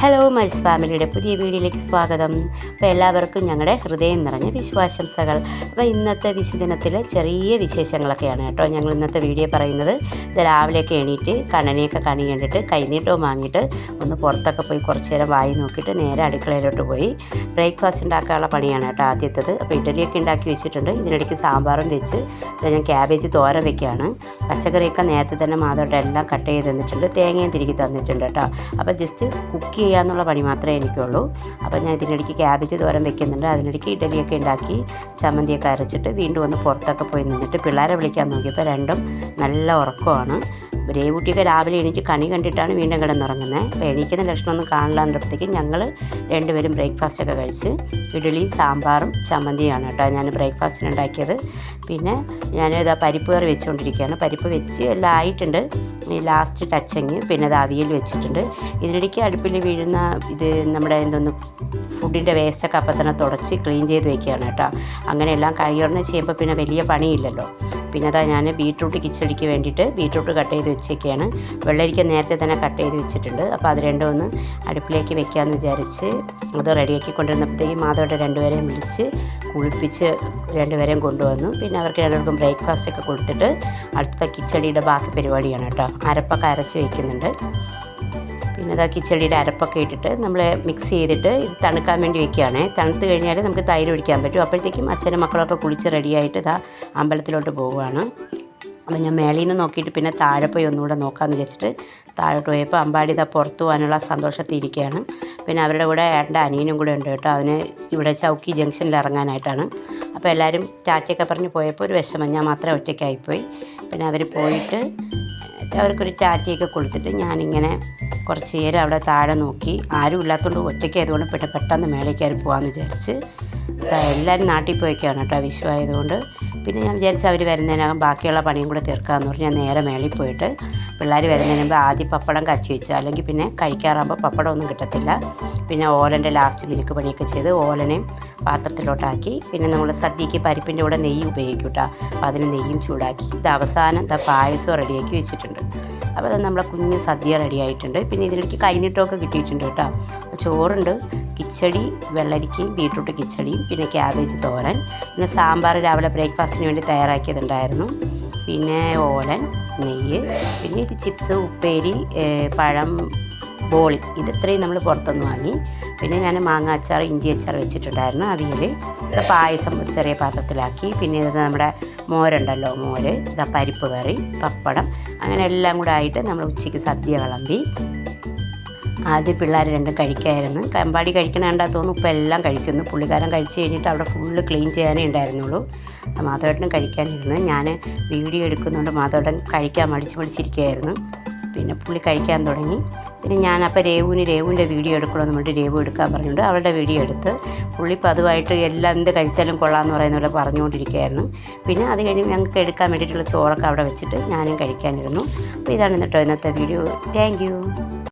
Hello mice ഫാമിലിയുടെ പുതിയ വീഡിയോയിലേക്ക് സ്വാഗതം. അപ്പോൾ എല്ലാവർക്കും ഞങ്ങളുടെ ഹൃദയം നിറഞ്ഞ വിശ്വാശംസകൾ അപ്പോൾ ഇന്നത്തെ വിശുദിനത്തിലെ ചെറിയ വിശേഷങ്ങളൊക്കെയാണ് കേട്ടോ ഞങ്ങൾ ഇന്നത്തെ വീഡിയോ പറയുന്നത്. ഇത് രാവിലെയൊക്കെ എണീറ്റ് കണ്ണനെയൊക്കെ കണി കണ്ടിട്ട് കൈനീട്ടവും വാങ്ങിയിട്ട് ഒന്ന് പുറത്തൊക്കെ പോയി കുറച്ച് നേരം വായി നോക്കിയിട്ട് നേരെ അടുക്കളയിലോട്ട് പോയി. ബ്രേക്ക്ഫാസ്റ്റ് ഉണ്ടാക്കാനുള്ള പണിയാണ് കേട്ടോ ആദ്യത്തത്. അപ്പോൾ ഇഡലിയൊക്കെ ഉണ്ടാക്കി വെച്ചിട്ടുണ്ട്. ഇതിനിടയ്ക്ക് സാമ്പാറും വെച്ച് ഞാൻ ക്യാബേജ് തോരൻ വെക്കുകയാണ്. പച്ചക്കറിയൊക്കെ നേരത്തെ തന്നെ മാതോട്ട് എല്ലാം കട്ട് ചെയ്ത് തന്നിട്ടുണ്ട്. തേങ്ങയും തിരികെ തന്നിട്ടുണ്ട് കേട്ടോ. അപ്പോൾ ജസ്റ്റ് കുക്ക് ചെയ്യാന്നുള്ള പണി മാത്രമേ എനിക്കുള്ളൂ. അപ്പോൾ ഞാൻ ഇതിനിടയ്ക്ക് ക്യാബേജ് തോരൻ വെക്കുന്നുണ്ട്. അതിനിടയ്ക്ക് ഇഡലിയൊക്കെ ഉണ്ടാക്കി ചമ്മന്തിയൊക്കെ അരച്ചിട്ട് വീണ്ടും ഒന്ന് പുറത്തൊക്കെ പോയി നിന്നിട്ട് പിള്ളേരെ വിളിക്കാൻ നോക്കിയപ്പോൾ രണ്ടും നല്ല ഉറക്കമാണ്. ബ്രേവുട്ടിയൊക്കെ രാവിലെ എണീറ്റ് കണി കണ്ടിട്ടാണ് വീണ്ടും കിടന്നുറങ്ങുന്നത് എണീക്കുന്ന ലക്ഷണമൊന്നും കാണില്ലാണ്ടപ്പോഴത്തേക്കും ഞങ്ങൾ രണ്ടുപേരും ബ്രേക്ക്ഫാസ്റ്റൊക്കെ കഴിച്ച് ഇഡലി സാമ്പാറും ചമ്മന്തിയാണ് കേട്ടോ ഞാൻ ബ്രേക്ക്ഫാസ്റ്റിന് ഉണ്ടാക്കിയത്. പിന്നെ ഞാൻ ഇതാ പരിപ്പ് കറി വെച്ചുകൊണ്ടിരിക്കുകയാണ്. പരിപ്പ് വെച്ച് എല്ലാം ആയിട്ടുണ്ട്. ഈ ലാസ്റ്റ് ടച്ചങ്ങ് പിന്നെ അത് അവിയൽ വെച്ചിട്ടുണ്ട്. ഇതിനിടയ്ക്ക് അടുപ്പിൽ വീഴുന്ന ഇത് നമ്മുടെ എന്തൊന്നും ഫുഡിന്റെ വേസ്റ്റൊക്കെ അപ്പം തന്നെ തുടച്ച് ക്ലീൻ ചെയ്ത് വെക്കുകയാണ് കേട്ടോ. അങ്ങനെയെല്ലാം കൈയോടെ ചെയ്യുമ്പോൾ പിന്നെ വലിയ പണിയില്ലല്ലോ. പിന്നെ അതാ ഞാൻ ബീട്രൂട്ട് കിച്ചടിക്ക് വേണ്ടിയിട്ട് ബീട്രൂട്ട് കട്ട് ചെയ്ത് വെച്ചൊക്കെയാണ് വെള്ളരിക്ക നേരത്തെ തന്നെ കട്ട് ചെയ്ത് വെച്ചിട്ടുണ്ട്. അപ്പോൾ അത് രണ്ടും ഒന്ന് അടുപ്പിലേക്ക് വെക്കാമെന്ന് വിചാരിച്ച് അത് റെഡിയാക്കി കൊണ്ടുവന്നപ്പോഴത്തേക്കും മാധവരുടെ രണ്ടുപേരെയും വിളിച്ച് കുളിപ്പിച്ച് രണ്ടുപേരെയും കൊണ്ടുവന്നു. പിന്നെ അവർക്ക് രണ്ടുപേർക്കും ബ്രേക്ക്ഫാസ്റ്റ് ഒക്കെ കൊടുത്തിട്ട് അടുത്ത കിച്ചടിയുടെ ബാക്കി പരിപാടിയാണ് കേട്ടോ. അരപ്പൊക്കെ അരച്ച് വയ്ക്കുന്നുണ്ട് പിന്നെ ഇതാ കിച്ചടിയുടെ അരപ്പൊക്കെ ഇട്ടിട്ട് നമ്മൾ മിക്സ് ചെയ്തിട്ട് ഇത് തണുക്കാൻ വേണ്ടി വെക്കുകയാണ്. തണുത്ത് കഴിഞ്ഞാൽ നമുക്ക് തൈര് ഒഴിക്കാൻ പറ്റും. അപ്പോഴത്തേക്കും അച്ഛനും മക്കളൊക്കെ കുളിച്ച് റെഡിയായിട്ട് ഇതാ അമ്പലത്തിലോട്ട് പോവുകയാണ്. അപ്പോൾ ഞാൻ മേളിൽ നിന്ന് നോക്കിയിട്ട് പിന്നെ താഴെ പോയി ഒന്നുകൂടെ നോക്കാമെന്ന് വെച്ചിട്ട് താഴോട്ട് പോയപ്പോൾ അമ്പാടി ഇതാ പുറത്തു പോകാനുള്ള സന്തോഷത്തിൽ ഇരിക്കുകയാണ്. പിന്നെ അവരുടെ കൂടെ ഏട്ടന്റെ അനിയനും കൂടെ ഉണ്ട് കേട്ടോ. അവന് ഇവിടെ ചൗക്കി ജംഗ്ഷനിൽ ഇറങ്ങാനായിട്ടാണ്. അപ്പോൾ എല്ലാവരും ടാറ്റയൊക്കെ പറഞ്ഞ് പോയപ്പോൾ ഒരു വിഷമം. ഞാൻ മാത്രമേ ഒറ്റയ്ക്കായിപ്പോയി പിന്നെ അവർ പോയിട്ട് അവർക്കൊരു ടാറ്റയൊക്കെ കൊടുത്തിട്ട് ഞാനിങ്ങനെ കുറച്ച് നേരം അവിടെ താഴെ നോക്കി. ആരും ഇല്ലാത്തതുകൊണ്ട് ഒറ്റയ്ക്കായതുകൊണ്ട് പെട്ടെന്ന് കയറി പോകാമെന്ന് വിചാരിച്ച് എല്ലാവരും നാട്ടിൽ പോയിക്കാണ് കേട്ടോ വിഷു ആയതുകൊണ്ട്. പിന്നെ ഞാൻ വിചാരിച്ചു അവർ വരുന്നതിനകം ബാക്കിയുള്ള പണിയും കൂടെ തീർക്കാമെന്ന് പറഞ്ഞ് ഞാൻ നേരെ മേളിൽ പോയിട്ട് പിള്ളേർ വരുന്നതിന് മുമ്പ് ആദ്യം പപ്പടം കച്ചി വെച്ചു. അല്ലെങ്കിൽ പിന്നെ കഴിക്കാറാകുമ്പോൾ പപ്പടം ഒന്നും കിട്ടത്തില്ല. പിന്നെ ഓലന്റെ ലാസ്റ്റ് മിനുക്ക് പണിയൊക്കെ ചെയ്ത് ഓലനെയും പാത്രത്തിലോട്ടാക്കി. പിന്നെ നമ്മൾ സദ്യക്ക് പരിപ്പിന്റെ കൂടെ നെയ്യ് ഉപയോഗിക്കും കേട്ടോ അപ്പോൾ അതിന് നെയ്യും ചൂടാക്കി. ഇത് അവസാനം ദ പായസം റെഡിയാക്കി വെച്ചിട്ടുണ്ട്. അപ്പോൾ അത് നമ്മളെ കുഞ്ഞ് സദ്യ റെഡി ആയിട്ടുണ്ട് പിന്നെ ഇതിലേക്ക് കൈനീട്ടമൊക്കെ കിട്ടിയിട്ടുണ്ട് കേട്ടോ. ചോറുണ്ട്. കിച്ചടി വെള്ളരിക്കയും ബീട്രൂട്ട് കിച്ചടിയും പിന്നെ ക്യാബേജ് തോരൻ. പിന്നെ സാമ്പാർ രാവിലെ ബ്രേക്ക്ഫാസ്റ്റിന് വേണ്ടി തയ്യാറാക്കിയതുണ്ടായിരുന്നു. പിന്നെ ഓലൻ നെയ്യ് പിന്നെ ഇത് ചിപ്സ് ഉപ്പേരി പഴം ബോളി. ഇത് ഇത്രയും നമ്മൾ പുറത്തുനിന്ന് വാങ്ങി. പിന്നെ ഞാൻ മാങ്ങ അച്ചാർ ഇഞ്ചി അച്ചാർ വെച്ചിട്ടുണ്ടായിരുന്നു അവിയൽ. പായസം ഒരു ചെറിയ പാത്രത്തിലാക്കി. പിന്നെ ഇത് നമ്മുടെ മോരുണ്ടല്ലോ മോര്. പരിപ്പ് കറി പപ്പടം. അങ്ങനെ എല്ലാം കൂടെ ആയിട്ട് നമ്മൾ ഉച്ചയ്ക്ക് സദ്യ വിളമ്പി ആദ്യം പിള്ളേർ രണ്ടും കഴിക്കായിരുന്നു. കമ്പാടി കഴിക്കണേണ്ടാ തോന്നുന്നു. ഇപ്പം എല്ലാം കഴിക്കുന്നു. പുള്ളിക്കാരൻ കഴിച്ച് കഴിഞ്ഞിട്ട് അവിടെ ഫുള്ള് ക്ലീൻ ചെയ്യാനേ ഉണ്ടായിരുന്നുള്ളൂ. മാധവേട്ടനും കഴിക്കാനിരുന്നു ഞാൻ വീഡിയോ എടുക്കുന്നതുകൊണ്ട് മാധവേട്ടൻ കഴിക്കാൻ മടിച്ച് മടിച്ചിരിക്കുകയായിരുന്നു. പിന്നെ പുള്ളി കഴിക്കാൻ തുടങ്ങി. പിന്നെ ഞാൻ അപ്പോൾ രേവുവിന് രേവുവിന്റെ വീഡിയോ എടുക്കണമെന്ന് പറഞ്ഞിട്ട് രേവു എടുക്കാൻ പറഞ്ഞുകൊണ്ട് അവളുടെ വീഡിയോ എടുത്ത് പുള്ളി പതിവായിട്ട് എല്ലാം എന്ത് കഴിച്ചാലും കൊള്ളാമെന്ന് പറയുന്ന പോലെ പറഞ്ഞുകൊണ്ടിരിക്കുകയായിരുന്നു. പിന്നെ അത് കഴിഞ്ഞ് ഞങ്ങൾക്ക് എടുക്കാൻ വേണ്ടിയിട്ടുള്ള ചോറൊക്കെ അവിടെ വെച്ചിട്ട് ഞാനും കഴിക്കാനിരുന്നു. അപ്പോൾ ഇതാണ് കേട്ടോ ഇന്നത്തെ വീഡിയോ. താങ്ക്